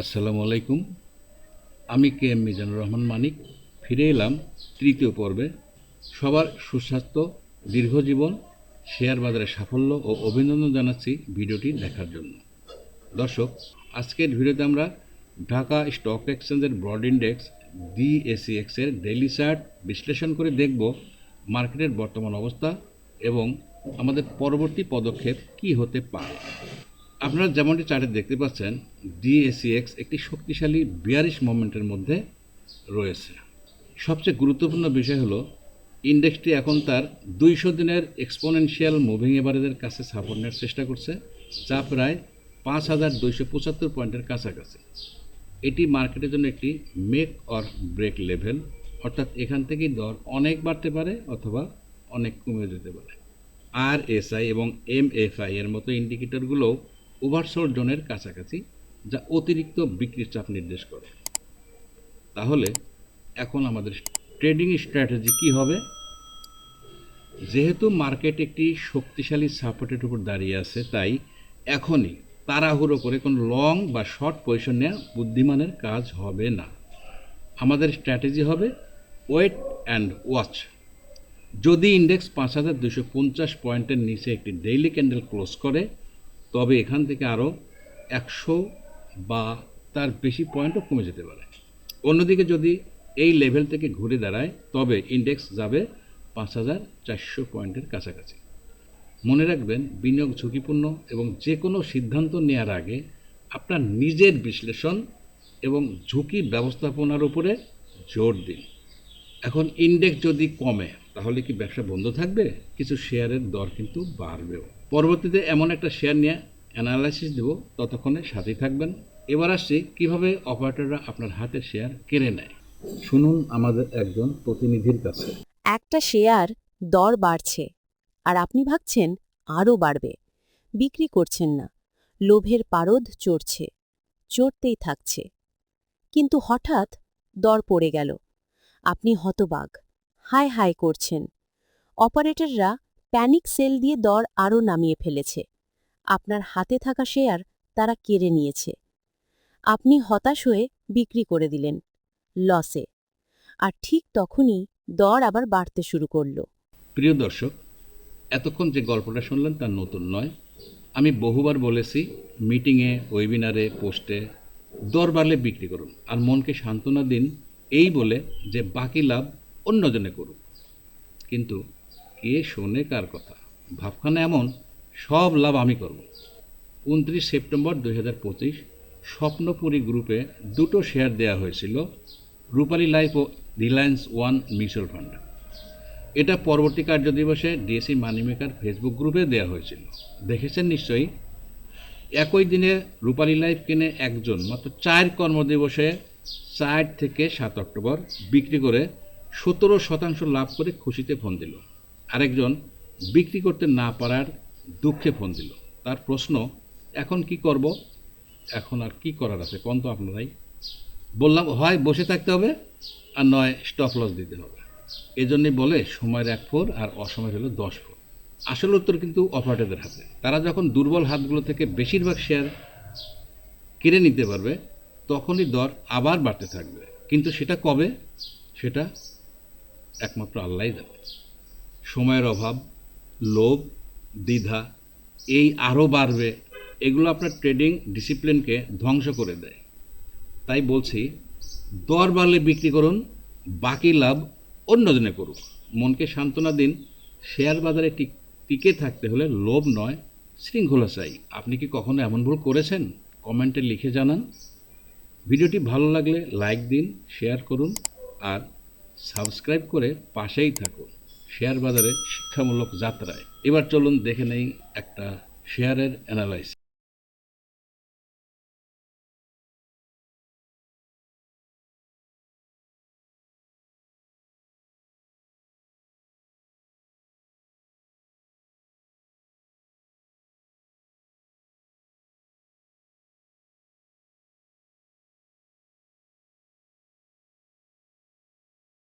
আসসালামু আলাইকুম। আমি কে এম মিজানুর রহমান মানিক। ফিরে এলাম তৃতীয় পর্বে। সবার সুস্বাস্থ্য দীর্ঘজীবন শেয়ার বাজারে সাফল্য ও অভিনন্দন জানাচ্ছি ভিডিওটি দেখার জন্য। দর্শক, আজকের ভিডিওতে আমরা ঢাকা স্টক এক্সচেঞ্জের ব্রড ইন্ডেক্স ডিএসিএক্স এর ডেইলি চার্ট বিশ্লেষণ করে দেখব মার্কেটের বর্তমান অবস্থা এবং আমাদের পরবর্তী পদক্ষেপ কি হতে পারে। আপনারা যেমনটি চার্টে দেখতে পাচ্ছেন ডিএসিএক্স একটি শক্তিশালী বিয়ারিশ মুভমেন্টের মধ্যে রয়েছে। সবচেয়ে গুরুত্বপূর্ণ বিষয় হলো ইন্ডেক্সটি এখন তার দুইশো দিনের এক্সপোনেনশিয়াল মুভিং এভারেজের কাছে সাপোর্ট চেষ্টা করছে, যা প্রায় পাঁচ হাজার দুইশো পঁচাত্তর পয়েন্টের কাছাকাছি। এটি মার্কেটের জন্য একটি মেক অর ব্রেক লেভেল অর্থাৎ এখান থেকেই দর অনেক বাড়তে পারে অথবা অনেক কমে যেতে পারে। আর এসআই এবং এম এফআই এর মতো ইন্ডিকেটরগুলোও ওভারসোল্ড জোনের কাছাকাছি, যা অতিরিক্ত বিক্রির চাপ নির্দেশ করে। তাহলে, এখন আমাদের ট্রেডিং স্ট্র্যাটেজি কি হবে? যেহেতু মার্কেট একটি শক্তিশালী সাপোর্টের উপর দাঁড়িয়ে আছে, তাই এখনই তাড়াহুড়ো করে কোনো লং বা শর্ট পজিশন নেওয়া বুদ্ধিমানের কাজ হবে না। আমাদের স্ট্র্যাটেজি হবে ওয়েট অ্যান্ড ওয়াচ যদি ইন্ডেক্স পাঁচ হাজার দুশো পঞ্চাশ পয়েন্টের নিচে একটি ডেইলি ক্যান্ডেল ক্লোজ করে তবে এখান থেকে আরও একশো বা তার বেশি পয়েন্টও কমে যেতে পারে। অন্যদিকে যদি এই লেভেল থেকে ঘুরে দাঁড়ায়, তবে ইন্ডেক্স যাবে পাঁচ হাজার চারশো পয়েন্টের কাছাকাছি। মনে রাখবেন, বিনিয়োগ ঝুঁকিপূর্ণ এবং যে কোনো সিদ্ধান্ত নেওয়ার আগে আপনার নিজের বিশ্লেষণ এবং ঝুঁকি ব্যবস্থাপনার উপরে জোর দিন। এখন ইন্ডেক্স যদি কমে, তাহলে কি ব্যবসা বন্ধ থাকবে? কিছু শেয়ারের দর কিন্তু বাড়বেও। পরবর্তীতে এমন একটা শেয়ার নিয়ে অ্যানালাইসিস দেব, ততক্ষণে সাথেই থাকবেন। এবার আসছি কীভাবে অপারেটররা আপনার হাতের শেয়ার কেড়ে নেয়। শুনুন আমাদের একজন প্রতিনিধির কাছে। একটা শেয়ার দর বাড়ছে, আর আপনি ভাবছেন আরও বাড়বে। বিক্রি করছেন না, লোভের পারদ চড়ছে, চড়তেই থাকছে। কিন্তু হঠাৎ দর পড়ে গেল। আপনি হতবাগ হায় হায় করছেন। অপারেটররা প্যানিক সেল দিয়ে দর আরও নামিয়ে ফেলেছে। আপনার হাতে থাকা শেয়ার তারা কেড়ে নিয়েছে। আপনি হতাশ হয়ে বিক্রি করে দিলেন। লসে। আর ঠিক তখনই দর আবার বাড়তে শুরু করল। প্রিয় দর্শক, এতক্ষণ যে গল্পটা শুনলেন তা নতুন নয়। আমি বহুবার বলেছি, মিটিংয়ে, ওয়েবিনারে, পোস্টে দর বাড়লে বিক্রি করুন। আর মনকে সান্ত্বনা দিন এই বলে যে বাকি লাভ অন্যজনে করুক। কিন্তু কে শোনে কার কথা? ভাবখানা এমন, সব লাভ আমি করব। উনত্রিশ সেপ্টেম্বর দুই হাজার পঁচিশ, স্বপ্নপুরী গ্রুপে দুটো শেয়ার দেওয়া হয়েছিল, রূপালী লাইফ ও রিলায়েন্স ওয়ান মিউচুয়াল ফান্ড। এটা পরবর্তী কার্যদিবসে ডিএসসি মানিমেকার ফেসবুক গ্রুপে দেওয়া হয়েছিল। দেখেছেন নিশ্চয়ই? একই দিনে রূপালী লাইফ কিনে একজন, মাত্র চার কর্মদিবসে চার থেকে সাত অক্টোবর বিক্রি করে সতেরো শতাংশ লাভ করে খুশিতে ফোন দিল। আরেকজন বিক্রি করতে না পারার দুঃখে ফোন দিল। তার প্রশ্ন, এখন কি করব? এখন আর কি করার আছে? কোন তো আপনারাই বললাম, হয় বসে থাকতে হবে আর নয় স্টপ লস দিতে হবে। এজন্যই বলে সময়ের এক ফোর আর অসময়ের হলো দশ ফোর। আসল উত্তর কিন্তু অপারেটরদের হাতে। তারা যখন দুর্বল হাতগুলো থেকে বেশিরভাগ শেয়ার কিনে নিতে পারবে তখনই দর আবার বাড়তে থাকবে। কিন্তু সেটা কবে? সেটা একমাত্র আল্লাহ জানে। সময়ের অভাব, লোভ, দ্বিধা, এই আরও বাড়বে, এগুলো আপনার ট্রেডিং ডিসিপ্লিনকে ধ্বংস করে দেয়। তাই বলছি, দর বাড়লে বিক্রি করুন, বাকি লাভ অন্যজনে করুক। মনকে সান্ত্বনা দিন, শেয়ার বাজারে টিক- টিকে থাকতে হলে লোভ নয়, শৃঙ্খলা চাই। আপনি কি কখনো এমন ভুল করেছেন? কমেন্টে লিখে জানান। ভিডিওটি ভালো লাগলে লাইক দিন, শেয়ার করুন আর সাবস্ক্রাইব করে পাশেই থাকুন শেয়ার বাজারে শিক্ষামূলক যাত্রায়। এবার চলুন দেখে নেই একটা শেয়ারের অ্যানালাইসিস